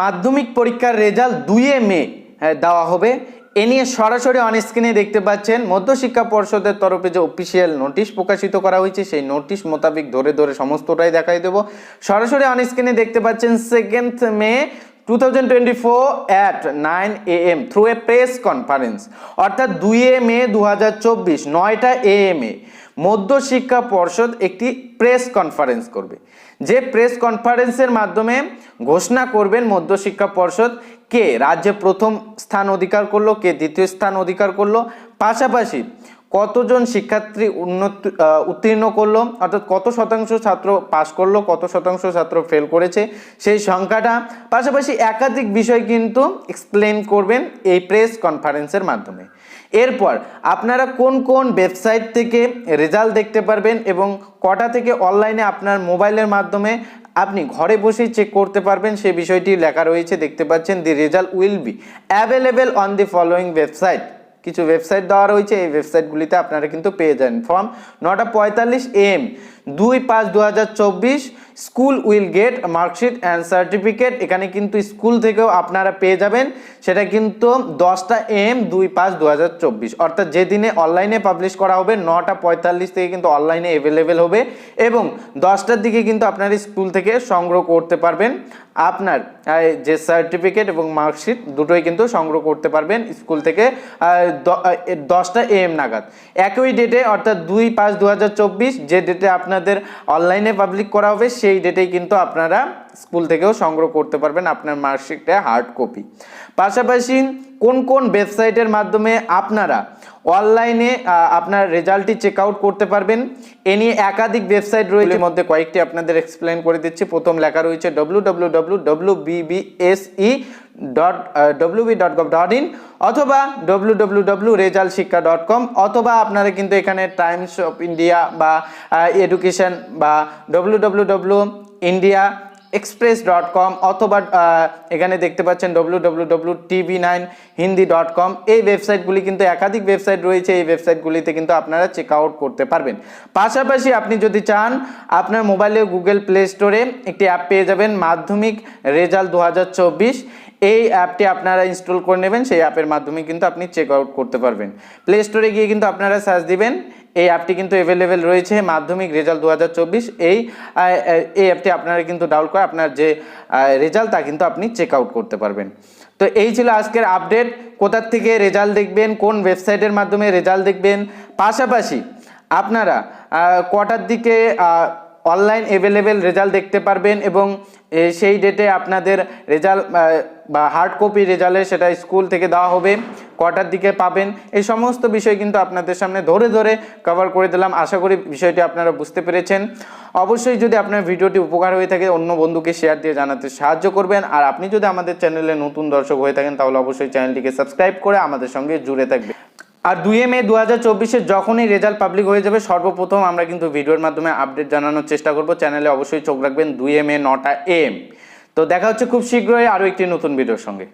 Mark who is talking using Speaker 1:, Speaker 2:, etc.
Speaker 1: মাধ্যমিক পরীক্ষার রেজাল্ট দুইয়ে মে দেওয়া হবে। এ নিয়ে সরাসরি অন স্ক্রিনে দেখতে পাচ্ছেন, মধ্যশিক্ষা পর্ষদের তরফে যে অফিসিয়াল নোটিশ প্রকাশিত করা হয়েছে, সেই নোটিশ মোতাবেক ধরে ধরে সমস্তটাই দেখাই দেব। সরাসরি অন স্ক্রিনে দেখতে পাচ্ছেন second May two thousand twenty four at nine A M through a press conference অর্থাৎ দুই এ মে দু হাজার চব্বিশ, নয়টা এ এম এ মধ্যশিক্ষা পর্ষদ একটি প্রেস কনফারেন্স করবে। যে প্রেস কনফারেন্সের মাধ্যমে ঘোষণা করবেন মধ্যশিক্ষা পর্ষদ কে, রাজ্যে প্রথম স্থান অধিকার করল, কে দ্বিতীয় স্থান অধিকার করল, পাশাপাশি কতজন শিক্ষার্থী উন্নত উত্তীর্ণ করল? অর্থাৎ কত শতাংশ ছাত্র পাস করল, কত শতাংশ ছাত্র ফেল করেছে? সেই সংখ্যাটা পাশাপাশি একাধিক বিষয় কিন্তু এক্সপ্লেন করবেন এই প্রেস কনফারেন্সের মাধ্যমে। এরপর আপনারা কোন কোন ওয়েবসাইট থেকে রেজাল্ট দেখতে পারবেন এবং কটা থেকে অনলাইনে আপনার মোবাইলের মাধ্যমে আপনি ঘরে বসেই চেক করতে পারবেন সেই বিষয়টি লেখা রয়েছে, দেখতে পাচ্ছেন the result will be available on the following website কিছু ওয়েবসাইট দেওয়া রয়েছে, এই ওয়েবসাইটগুলিতে আপনারা কিন্তু পেয়ে যান ফর্ম নটা পঁয়তাল্লিশ এম দুই পাঁচ দু school will get marksheet and certificate এখানে কিন্তু স্কুল থেকেও আপনারা পেয়ে যাবেন। সেটা কিন্তু দশটা এম দুই পাঁচ দু অর্থাৎ যেদিনে অনলাইনে পাবলিশ করা হবে নটা পঁয়তাল্লিশ থেকে কিন্তু অনলাইনে অ্যাভেলেবেল হবে এবং দশটার দিকে কিন্তু আপনারা স্কুল থেকে সংগ্রহ করতে পারবেন। আপনার যে সার্টিফিকেট এবং মার্কশিট দুটোই কিন্তু সংগ্রহ করতে পারবেন স্কুল থেকে। দশটা এম নাগাদ। একই ডেটে অর্থাৎ দুই পাঁচ দু যে ডেটে আপনাদের অনলাইনে পাবলিক করা হবে, সেই ডেটেই কিন্তু আপনারা স্কুল থেকেও সংগ্রহ করতে পারবেন আপনার মার্কশিটটা হার্ড কপি পাশাপাশি কোন কোন ওয়েবসাইটের মাধ্যমে আপনারা অনলাইনে আপনার রেজাল্টটি চেক আউট করতে পারবেন। এ নিয়ে একাধিক ওয়েবসাইট রয়েছে। মধ্যে কয়েকটি আপনাদের এক্সপ্লেন করে দিচ্ছি। প্রথম লেখা রয়েছে W W W dot dot dot in অথবা W W W result Shiksha dot com অথবা আপনারা কিন্তু এখানে টাইমস অফ ইন্ডিয়া বা এডুকেশন বা W W W India Express dot com অথবা এখানে দেখতে পাচ্ছেন W W W TV nine Hindi dot com এই ওয়েবসাইটগুলি কিন্তু একাধিক ওয়েবসাইট রয়েছে, এই ওয়েবসাইটগুলিতে কিন্তু আপনারা চেক আউট করতে পারবেন। পাশাপাশি আপনি যদি চান, আপনার মোবাইলে গুগল প্লে স্টোরে একটি অ্যাপ পেয়ে যাবেন, মাধ্যমিক রেজাল্ট দু হাজার চব্বিশ। এই অ্যাপটি আপনারা ইনস্টল করে নেবেন, সেই অ্যাপের মাধ্যমে কিন্তু আপনি চেক আউট করতে পারবেন। প্লে স্টোরে গিয়ে কিন্তু আপনারা সার্চ দিবেন এই অ্যাপটি কিন্তু অ্যাভেলেবেল রয়েছে মাধ্যমিক রেজাল্ট দু হাজার চব্বিশ। এই এই অ্যাপটি আপনারা কিন্তু ডাউনলোড করে আপনার যে রেজাল্ট তা কিন্তু আপনি চেক আউট করতে পারবেন। তো এই ছিল আজকের আপডেট কোথার থেকে রেজাল্ট দেখবেন, কোন ওয়েবসাইটের মাধ্যমে রেজাল্ট দেখবেন? পাশাপাশি আপনারা কটার দিকে অনলাইন অ্যাভেলেবেল রেজাল্ট দেখতে পারবেন এবং সেই ডেটে আপনাদের রেজাল্ট বা হার্ড কপি রেজাল্টে সেটা স্কুল থেকে দেওয়া হবে কটার দিকে পাবেন। এই সমস্ত বিষয় কিন্তু আপনাদের সামনে ধরে ধরে কভার করে দিলাম। আশা করি বিষয়টি আপনারা বুঝতে পেরেছেন। অবশ্যই যদি আপনার ভিডিওটি উপকার হয়ে থাকে, অন্য বন্ধুকে শেয়ার দিয়ে জানাতে সাহায্য করবেন। আর আপনি যদি আমাদের চ্যানেলে নতুন দর্শক হয়ে থাকেন, তাহলে অবশ্যই চ্যানেলটিকে সাবস্ক্রাইব করে আমাদের সঙ্গে জুড়ে থাকবে আর দুয়ে মে দু হাজার চব্বিশে যখনই রেজাল্ট পাবলিক হয়ে যাবে, সর্বপ্রথম আমরা কিন্তু ভিডিওর মাধ্যমে আপডেট জানানোর চেষ্টা করব। চ্যানেলে অবশ্যই চোখ রাখবেন দুই মে নটা এম। তো দেখা হচ্ছে খুব শীঘ্রই আরও একটি নতুন ভিডিওর সঙ্গে।